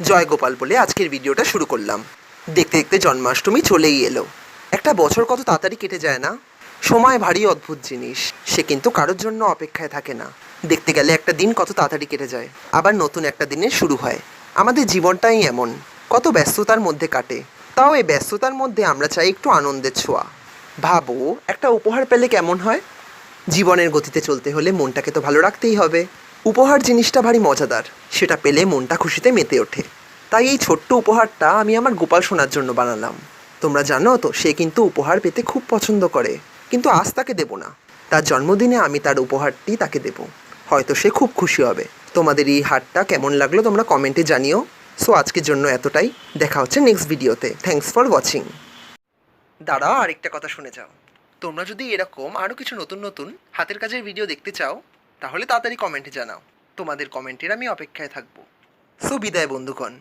জয় গোপাল বলে আজকের ভিডিওটা শুরু করলাম। দেখতে দেখতে জন্মাষ্টমী চলেই এলো। একটা বছর কত তাড়াতাড়ি কেটে যায় না? সময় ভারী অদ্ভুত জিনিস, সে কিন্তু কারোর জন্য অপেক্ষায় থাকে না। দেখতে গেলে একটা দিন কত তাড়াতাড়ি কেটে যায়, আবার নতুন একটা দিনের শুরু হয়। আমাদের জীবনটাই এমন, কত ব্যস্ততার মধ্যে কাটে। তাও এই ব্যস্ততার মধ্যে আমরা চাই একটু আনন্দের ছোঁয়া। ভাবো, একটা উপহার পেলে কেমন হয়? জীবনের গতিতে চলতে হলে মনটাকে তো ভালো রাখতেই হবে। উপহার জিনিসটা ভারী মজাদার। সেটা পেলে মনটা খুশিতে মেতে ওঠে। তাই এই ছোট্ট উপহারটা আমি আমার গোপাল সোনার জন্য বানালাম। তোমরা জানো তো, সে কিন্তু উপহার পেতে খুব পছন্দ করে। কিন্তু আজ তাকে দেবো না। তার জন্মদিনে আমি তার উপহারটি তাকে দেব। হয়তো সে খুব খুশি হবে। তোমাদের এই হারটা কেমন লাগল তোমরা কমেন্টে জানিও। সো আজকের জন্য এতটাই। দেখা হচ্ছে নেক্সট ভিডিওতে থ্যাঙ্কস ফর ওয়াচিং দাঁড়াও আরেকটা কথা শুনে যাও। তোমরা যদি এরকম আরও কিছু নতুন নতুন হাতের কাজের ভিডিও দেখতে চাও তাহলে তাড়াতাড়ি কমেন্টে জানাও। তোমাদের কমেন্টের আমি অপেক্ষায় থাকব। সো বিদায় বন্ধুগণ।